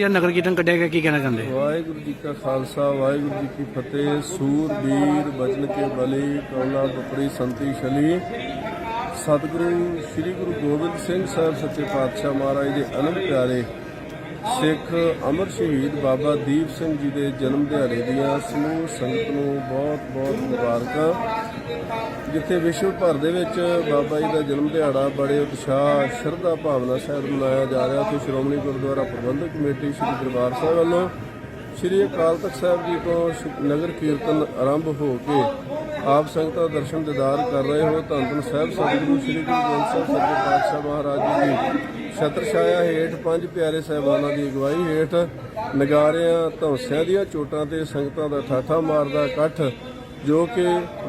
ਇਹ ਨਗਰ ਕੀਰਤਨ ਕੱਢਿਆ ਗਿਆ, ਕੀ ਕਹਿਣਾ ਚਾਹੁੰਦੇ? ਵਾਹਿਗੁਰੂ ਜੀ ਕਾ ਖਾਲਸਾ, ਵਾਹਿਗੁਰੂ ਜੀ ਕੀ ਫਤਿਹ। ਸੂਰ ਬਚਨ ਕੇ ਬਲੀ, ਕੌਲਾ, ਬਪੜੀ, ਸੰਤੀ ਸ਼ਲੀ ਸਤਿਗੁਰੂ, ਸ੍ਰੀ ਗੁਰੂ ਗੋਬਿੰਦ ਸਿੰਘ ਸਾਹਿਬ ਸੱਚੇ ਪਾਤਸ਼ਾਹ ਮਹਾਰਾਜ ਦੇ ਅਨੰਦ ਪਿਆਰੇ ਸਿੱਖ ਅਮਰ ਸ਼ਹੀਦ ਬਾਬਾ ਦੀਪ ਸਿੰਘ ਜੀ ਦੇ ਜਨਮ ਦਿਹਾੜੇ ਦੀਆਂ ਸਮੂਹ ਸੰਗਤ ਨੂੰ ਬਹੁਤ ਬਹੁਤ ਮੁਬਾਰਕਾਂ। ਜਿੱਥੇ ਵਿਸ਼ਵ ਭਰ ਦੇ ਵਿੱਚ ਬਾਬਾ ਜੀ ਦਾ ਜਨਮ ਦਿਹਾੜਾ ਬੜੇ ਉਤਸ਼ਾਹ, ਸ਼ਰਧਾ ਭਾਵਨਾ ਸਹਿਤ ਮਨਾਇਆ ਜਾ ਰਿਹਾ। ਤੇ ਸ਼੍ਰੋਮਣੀ ਗੁਰਦੁਆਰਾ ਪ੍ਰਬੰਧਕ ਕਮੇਟੀ ਸ੍ਰੀ ਦਰਬਾਰ ਸਾਹਿਬ ਵੱਲੋਂ ਸ੍ਰੀ ਅਕਾਲ ਤਖਤ ਸਾਹਿਬ ਜੀ ਤੋਂ ਨਗਰ ਕੀਰਤਨ ਆਰੰਭ ਹੋ ਕੇ ਆਪ ਸੰਗਤਾਂ ਦਰਸ਼ਨ ਦਿਦਾਰ ਕਰ ਰਹੇ ਹੋ। ਧੰਨ ਧੰਨ ਸਾਹਿਬ, ਸਤਿਗੁਰੂ ਸ੍ਰੀ ਗੁਰੂ ਗ੍ਰੰਥ ਸਾਹਿਬ ਸੱਚੇ ਪਾਤਸ਼ਾਹ ਮਹਾਰਾਜ ਜੀ ਦੀ ਛਤਰ ਛਾਇਆ ਹੇਠ ਪੰਜ ਪਿਆਰੇ ਸਾਹਿਬਾਨਾਂ ਦੀ ਅਗਵਾਈ ਹੇਠ ਨਗਾਰਿਆਂ, ਧੌਂਸਿਆਂ ਦੀਆਂ ਚੋਟਾਂ ਤੇ ਸੰਗਤਾਂ ਦਾ ਠਾਠਾ ਮਾਰਦਾ ਇਕੱਠ ਜੋ ਕਿ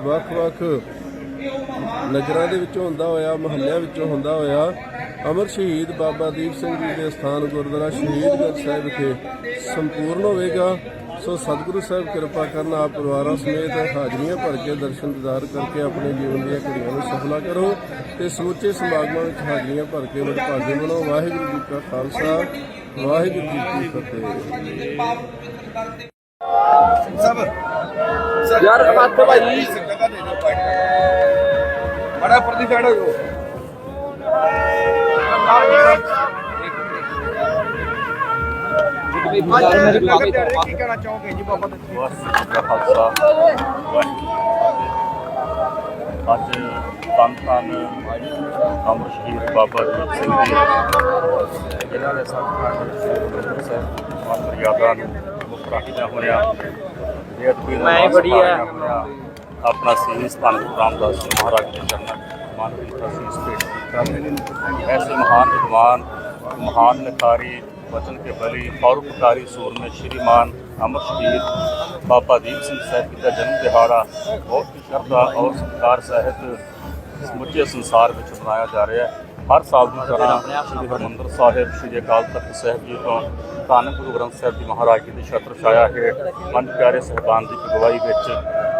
ਵੱਖ-ਵੱਖ ਨਗਰਾਂ ਦੇ ਵਿੱਚੋਂ ਹੁੰਦਾ ਹੋਇਆ, ਮਹੱਲਿਆਂ ਵਿੱਚੋਂ ਹੁੰਦਾ ਹੋਇਆ, ਅਮਰ ਸ਼ਹੀਦ ਬਾਬਾ ਦੀਪ ਸਿੰਘ ਜੀ ਦੇ ਸਥਾਨ ਗੁਰਦੁਆਰਾ ਸ਼ਹੀਦਗੜ੍ਹ ਸਾਹਿਬ ਵਿਖੇ ਸੰਪੂਰਨ ਹੋਵੇਗਾ। ਸੋ ਸਤਿਗੁਰੂ ਸਾਹਿਬ ਕਿਰਪਾ ਕਰਨ ਆਪ ਪਰਿਵਾਰਾਂ ਸਮੇਤ ਹਾਜ਼ਰੀਆਂ ਭਰ ਕੇ ਦਰਸ਼ਨ ਦਿਦਾਰ ਕਰਕੇ ਆਪਣੇ ਜੀਵਨ ਦੀਆਂ ਘੜੀਆਂ ਨੂੰ ਸਫਲਾ ਕਰੋ ਤੇ ਸਮੁੱਚੇ ਸਮਾਗਮਾਂ ਵਿੱਚ ਹਾਜ਼ਰੀਆਂ ਭਰ ਕੇ ਵਡਭਾਗੇ ਬਣੋ। ਵਾਹਿਗੁਰੂ ਜੀ ਕਾ ਖਾਲਸਾ, ਵਾਹਿਗੁਰੂ ਜੀ ਕੀ ਫਤਿਹ। ਯਾਰ ਹੱਥ ਭਾਈ। ਬੜਾ ਪ੍ਰਤੀ ਸਾਈਡ ਹੋ ਜਾਓ ਕੀ ਕਹਿਣਾ ਚਾਹੋਗੇ ਜੀ ਬਾਬਾ ਜੀ ਦਾ ਖਾਲਸਾ। ਜੀ। ਅੱਜ ਧੰਨ ਧੰਨ ਅਮਰ ਸ਼ਹੀਦ ਬਾਬਾ ਦੀਪ ਸਿੰਘ ਜੀ ਜਿਨ੍ਹਾਂ ਨੇ ਸ੍ਰੀ ਸਾਹਿਬ ਮਰਿਆਦਾ ਨੂੰ ਮੁੱਖ ਰੱਖਦਿਆਂ ਹੋਇਆਂ ਬੜੀ ਆ। ਆਪਣਾ ਸੀਸ ਧੰਨ ਗੁਰੂ ਰਾਮਦਾਸ ਜੀ ਮਹਾਰਾਜ ਦੇ ਚਰਨਾਂ ਮਾਨ ਕੀਤਾ ਸੀਸ ਭੇਟ ਕੀਤਾ ਐਸੇ ਮਹਾਨ ਵਿਦਵਾਨ ਮਹਾਨ ਲਿਖਾਰੀ ਵਚਨ ਕੇ ਬਲੀ ਪਰਉਪਕਾਰੀ ਸੂਰਮੇ ਸ਼੍ਰੀਮਾਨ ਅਮਰ ਸ਼ਹੀਦ ਬਾਬਾ ਦੀਪ ਸਿੰਘ ਸਾਹਿਬ ਜੀ ਦਾ ਜਨਮ ਦਿਹਾੜਾ ਬਹੁਤ ਹੀ ਸ਼ਰਧਾ ਔਰ ਸਤਿਕਾਰ ਸਹਿਤ ਸਮੁੱਚੇ ਸੰਸਾਰ ਵਿੱਚ ਮਨਾਇਆ ਜਾ ਰਿਹਾ ਹੈ। ਹਰ ਸਾਲ ਦੀ ਤਰ੍ਹਾਂ ਸ੍ਰੀ ਹਰਿਮੰਦਰ ਸਾਹਿਬ ਸ੍ਰੀ ਅਕਾਲ ਤਖਤ ਸਾਹਿਬ ਜੀ ਤੋਂ ਧੰਨ ਗੁਰੂ ਗ੍ਰੰਥ ਸਾਹਿਬ ਜੀ ਮਹਾਰਾਜ ਜੀ ਦੀ ਛਤਰ ਛਾਇਆ ਹੇਠ ਪੰਜ ਪਿਆਰੇ ਸਹਿਬਾਨ ਦੀ ਅਗਵਾਈ ਵਿੱਚ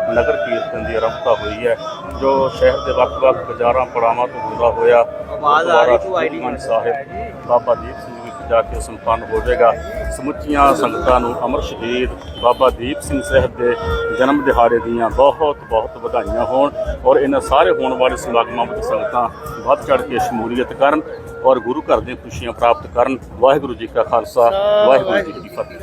ਨਗਰ ਕੀਰਤਨ ਦੀ ਆਰੰਭਤਾ ਹੋਈ ਹੈ ਜੋ ਸ਼ਹਿਰ ਦੇ ਵੱਖ-ਵੱਖ ਬਾਜ਼ਾਰਾਂ ਪੜਾਵਾਂ ਤੋਂ ਗੁਜ਼ਰਾ ਹੋਇਆ ਆਵਾਜ਼ ਆ ਰਹੀ ਤੂੰ ਗੁਰਦੁਆਰਾ ਸਾਹਿਬ ਬਾਬਾ ਦੀਪ ਜਾ ਕੇ ਸੰਪੰਨ ਹੋਵੇਗਾ। ਸਮੁੱਚੀਆਂ ਸੰਗਤਾਂ ਨੂੰ ਅਮਰ ਸ਼ਹੀਦ ਬਾਬਾ ਦੀਪ ਸਿੰਘ ਸਾਹਿਬ ਦੇ ਜਨਮ ਦਿਹਾੜੇ ਦੀਆਂ ਬਹੁਤ ਬਹੁਤ ਵਧਾਈਆਂ ਹੋਣ ਔਰ ਇਹਨਾਂ ਸਾਰੇ ਹੋਣ ਵਾਲੇ ਸਮਾਗਮਾਂ ਵਿੱਚ ਸੰਗਤਾਂ ਵੱਧ ਚੜ ਕੇ ਸ਼ਮੂਲੀਅਤ ਕਰਨ ਔਰ ਗੁਰੂ ਘਰ ਦੀਆਂ ਖੁਸ਼ੀਆਂ ਪ੍ਰਾਪਤ ਕਰਨ। ਵਾਹਿਗੁਰੂ ਜੀ ਕਾ ਖਾਲਸਾ ਵਾਹਿਗੁਰੂ ਜੀ ਕੀ ਫਤਿਹ।